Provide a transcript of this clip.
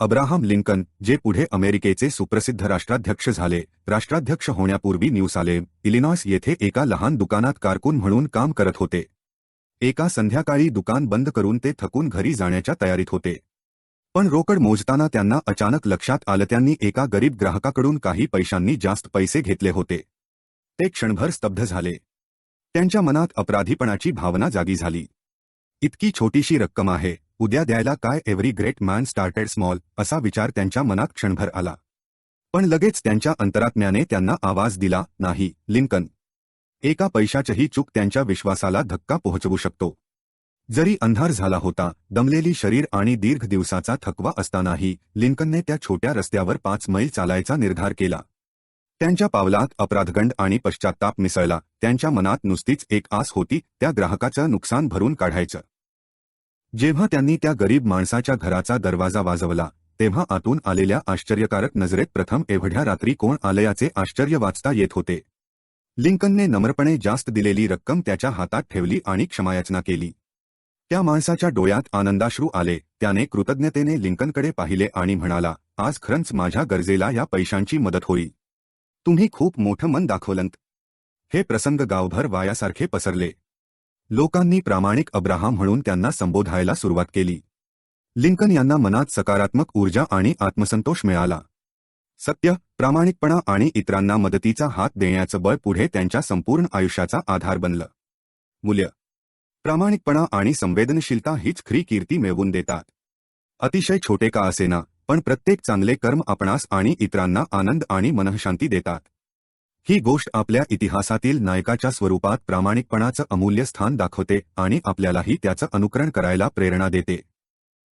Abraham Lincoln जे पुढे अमेरिकेचे सुप्रसिद्ध राष्ट्राध्यक्ष झाले राष्ट्राध्यक्ष होण्यापूर्वी न्यूसालेम इलिनॉयस येथे एका लहान दुकानात कारकून म्हणून काम करत होते. एका संध्याकाळी दुकान बंद करून ते थकून घरी जाण्याच्या तयारीत होते. पण रोकड मोजताना त्यांना अचानक लक्षात आलं त्यांनी एका गरीब ग्राहकाकडून काही पैशांनी जास्त पैसे घेतले होते. ते क्षणभर स्तब्ध झाले. त्यांच्या मनात अपराधीपणाची भावना जागी झाली. इतकी छोटीशी रक्कम आहे. उद्या द्यायला काय every great man started small असा विचार त्यांच्या मनात क्षणभर आला. पण लगेच त्यांच्या अंतरात्म्याने त्यांना आवाज दिला नाही लिंकन. एका पैशाचीही चूक त्यांच्या विश्वासाला धक्का पोहोचवू शकतो. जरी अंधार झाला होता दमलेली शरीर आणि दीर्घ दिवसाचा थकवा असतानाही लिंकनने त्या छोट्या रस्त्यावर पाच मैल चालायचा निर्धार केला. त्यांच्या पावलात अपराधगंड आणि पश्चात्ताप मिसळला त्यांच्या मनात नुसतीच एक आस होती त्या ग्राहकाचं नुकसान भरून काढायचं. जेव्हा त्यांनी त्या गरीब माणसाच्या घराचा दरवाजा वाजवला तेव्हा आतून आलेल्या आश्चर्यकारक नजरेत प्रथम एवढ्या रात्री कोण आलयाचे आश्चर्य वाचता येत होते. लिंकनने नम्रपणे जास्त दिलेली रक्कम त्याच्या हातात ठेवली आणि क्षमायाचना केली. त्या माणसाच्या डोळ्यात आनंदाश्रू आले त्याने कृतज्ञतेने लिंकनकडे पाहिले आणि म्हणाला आज खरंच माझ्या गरजेला या पैशांची मदत होईल तुम्ही खूप मोठं मन दाखवलंत. हे प्रसंग गावभर वायासारखे पसरले. लोकांनी प्रामाणिक अब्राहम म्हणून त्यांना संबोधायला सुरुवात केली. लिंकन यांना मनात सकारात्मक ऊर्जा आणि आत्मसंतोष मिळाला. सत्य प्रामाणिकपणा आणि इतरांना मदतीचा हात देण्याचं बळ पुढे त्यांच्या संपूर्ण आयुष्याचा आधार बनलं. मूल्य. प्रामाणिकपणा आणि संवेदनशीलता हीच खरी कीर्ती मिळवून देतात. अतिशय छोटे का असेना पण प्रत्येक चांगले कर्म आपणास आणि इतरांना आनंद आणि मनःशांती देतात. ही गोष्ट आपल्या इतिहासातील नायकाच्या स्वरूपात प्रामाणिकपणाचं अमूल्य स्थान दाखवते आणि आपल्यालाही त्याचं अनुकरण करायला प्रेरणा देते.